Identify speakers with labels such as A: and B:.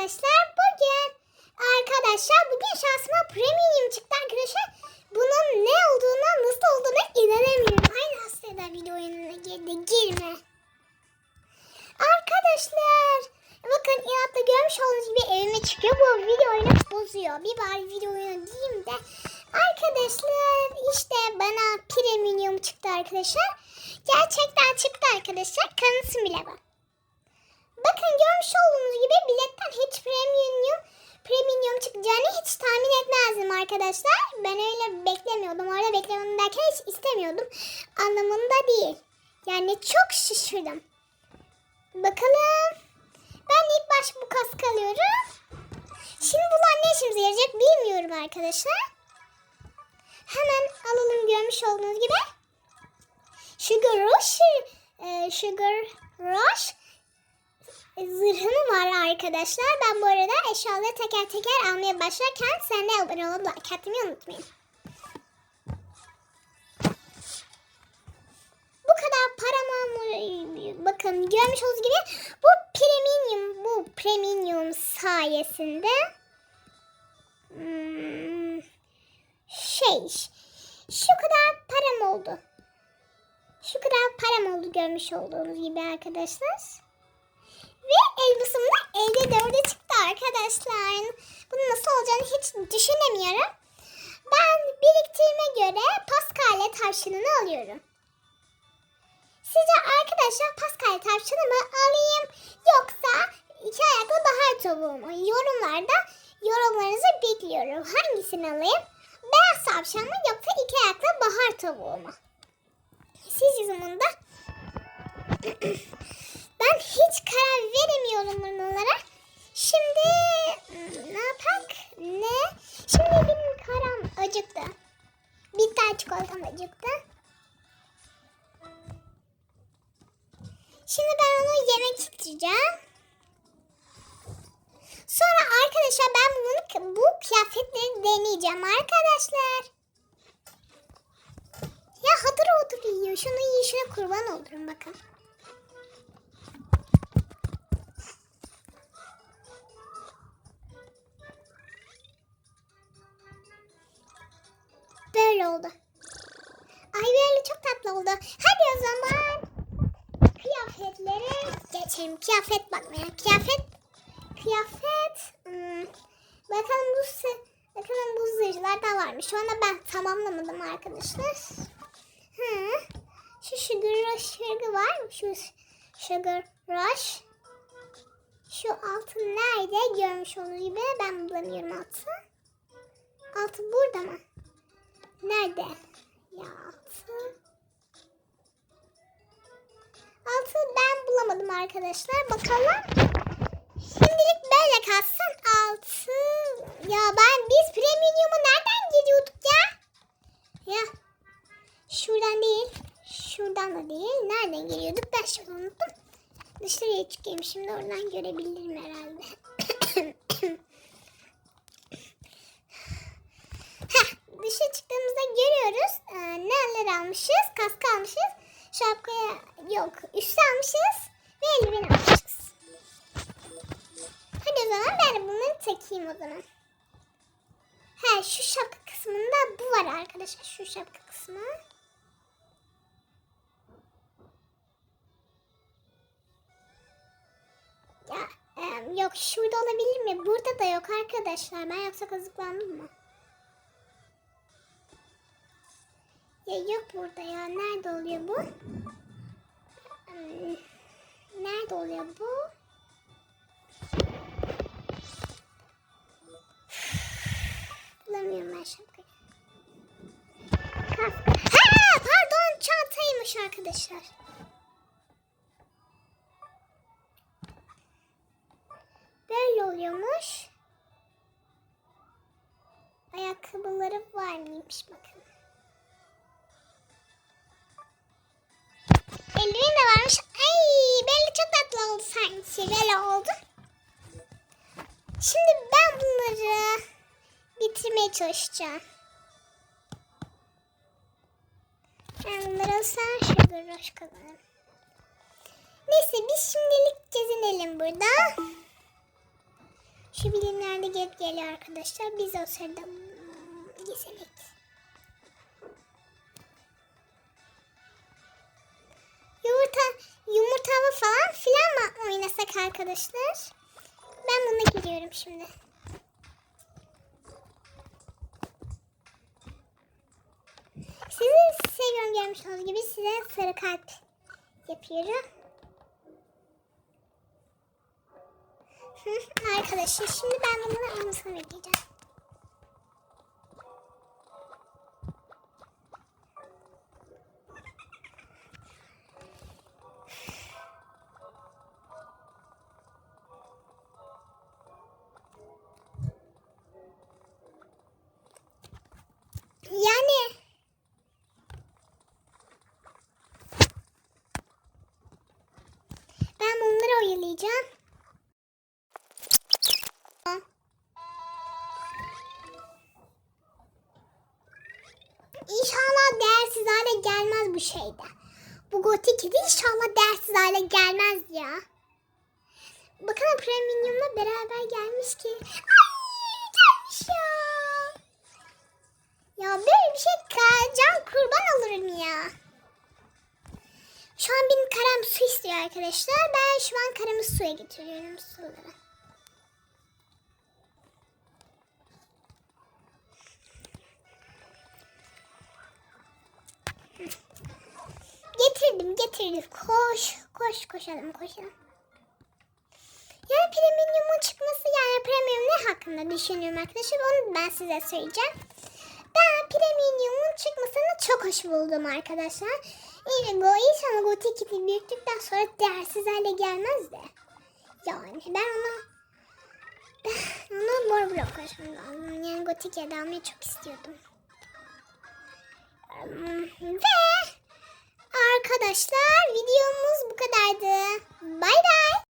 A: arkadaşlar. Bugün arkadaşlar bugün şansıma premium çıktı arkadaşlar. Bunun ne olduğuna nasıl olduğuna inanamıyorum. Aynı aslında video oyununa girdi. Girme. Arkadaşlar bakın inatla görmüş olduğunuz gibi evime çıkıyor. Bu video oyunu bozuyor. Bir bari video oyunu diyeyim de. Arkadaşlar işte bana premium çıktı arkadaşlar. Gerçekten çıktı arkadaşlar. Kanıtım bile var. Bakın görmüş olduğunuz gibi biletten hiç premium premium çıkacağını hiç tahmin etmezdim arkadaşlar. Ben öyle beklemiyordum. Orada beklemiyordum derken hiç istemiyordum. Anlamında değil. Yani çok şaşırdım. Bakalım. Ben ilk baş bu kaskı alıyorum. Şimdi bunlar ne işimize yarayacak bilmiyorum arkadaşlar. Hemen alalım görmüş olduğunuz gibi. Sugar Rush, e, Sugar Rush zırhım var arkadaşlar. Ben bu arada eşyaları teker teker almaya başlarken sen de abone olup like atmayı unutmayın. Bu kadar param bakın görmüş olduğunuz gibi bu premium bu premium sayesinde hmm, şey şu kadar param oldu. Şu kadar param oldu görmüş olduğunuz gibi arkadaşlar. Ve elbisim de 54'e çıktı arkadaşlar. Bunun nasıl olacağını hiç düşünemiyorum. Ben biriktirme göre Pascal tavşanını alıyorum. Sizce arkadaşlar Pascal tavşanı mı alayım yoksa iki ayaklı bahar tavuğu mu? Yorumlarda yorumlarınızı bekliyorum. Hangisini alayım? Beyaz tavşan mı yoksa iki ayaklı bahar tavuğu mu? Siz yorumunda ben hiç karar veremiyorum bunlara. Şimdi hmm, ne yapak? Ne? Şimdi benim karam acıktı. Bir tane çikolatam acıktı. Şimdi ben onu yemek isteyeceğim. Sonra arkadaşlar ben bunu bu kıyafetleri deneyeceğim arkadaşlar. Ya hadır odur yiyor. Şunu yiyişine kurban olurum bakın. Oldu. Ay böyle çok tatlı oldu. Hadi o zaman kıyafetlere geçelim. Kıyafet bakmaya. Kıyafet kıyafet hmm, bakalım bu bakalım bu zırhlar da varmış. Şu anda ben tamamlamadım arkadaşlar. Hı. Şu Sugar Rush şırgı var mı? Şu Sugar Rush. Şu altın nerede? Görmüş olduğunuz gibi ben bulamıyorum altı. Altı burada mı? Nerede? Ya altı. Altı ben bulamadım arkadaşlar. Bakalım. Şimdilik böyle kalsın. Altı. Ya ben biz premium'u nereden giriyorduk ya? Ya. Şuradan değil. Şuradan da değil. Nereden giriyorduk? Ben şimdi unuttum. Dışarıya çıkayım. Şimdi oradan görebilirim herhalde. Heh, dışa çıktığımızda görüyoruz. Ee, neler almışız? Kask almışız. Şapkaya yok. Üst almışız. Ve eldiven almışız. Hadi o zaman ben de bunları takayım o zaman. He şu şapka kısmında bu var arkadaşlar. Şu şapka kısmı. Ya em, yok şurada olabilir mi? Burada da yok arkadaşlar. Ben yoksa kazıklandım mı? Ya yok burada ya. Nerede oluyor bu? Hmm, Nerede oluyor bu? Bulamıyorum ben şapkayı. Kask. Ha, pardon çantaymış arkadaşlar. Böyle oluyormuş. Ayakkabıları var mıymış bakın. Eldiven de varmış. Ay belli çok tatlı oldu sanki. Böyle oldu. Şimdi ben bunları bitirmeye çalışacağım. Ben bunları alsam şöyle kazanırım. Neyse biz şimdilik gezinelim burada. Şu bilimlerde gelip geliyor arkadaşlar. Biz o sırada hmm, Yumurta, yumurta falan filan mı oynasak arkadaşlar? Ben buna giriyorum şimdi. Sizi seviyorum görmüş olduğunuz gibi size sarı kalp yapıyorum. Arkadaşlar şimdi ben bunları anısını bekleyeceğim. Bunları oyalayacağım. İnşallah değersiz hale gelmez bu şeyde. Bu gotik kedi inşallah değersiz hale gelmez ya. Bakalım premiumla beraber gelmiş ki. Ay gelmiş ya. Ya böyle bir şey can kurban olurum ya. Şu an benim karam su istiyor arkadaşlar. Ben şu an karamı suya getiriyorum suları. Getirdim getirdim. Koş koş koşalım koşalım. Yani premiumun çıkması yani premium ne hakkında düşünüyorum arkadaşlar onu ben size söyleyeceğim. Ben premiumun çıkmasını çok hoş buldum arkadaşlar. İyi go inşallah go tiketi büyüttükten sonra değersiz hale gelmez de. Yani ben onu ben onu mor blok aldım. Yani gotik almayı çok istiyordum. Hmm, Ve arkadaşlar videomuz bu kadardı. Bay bay.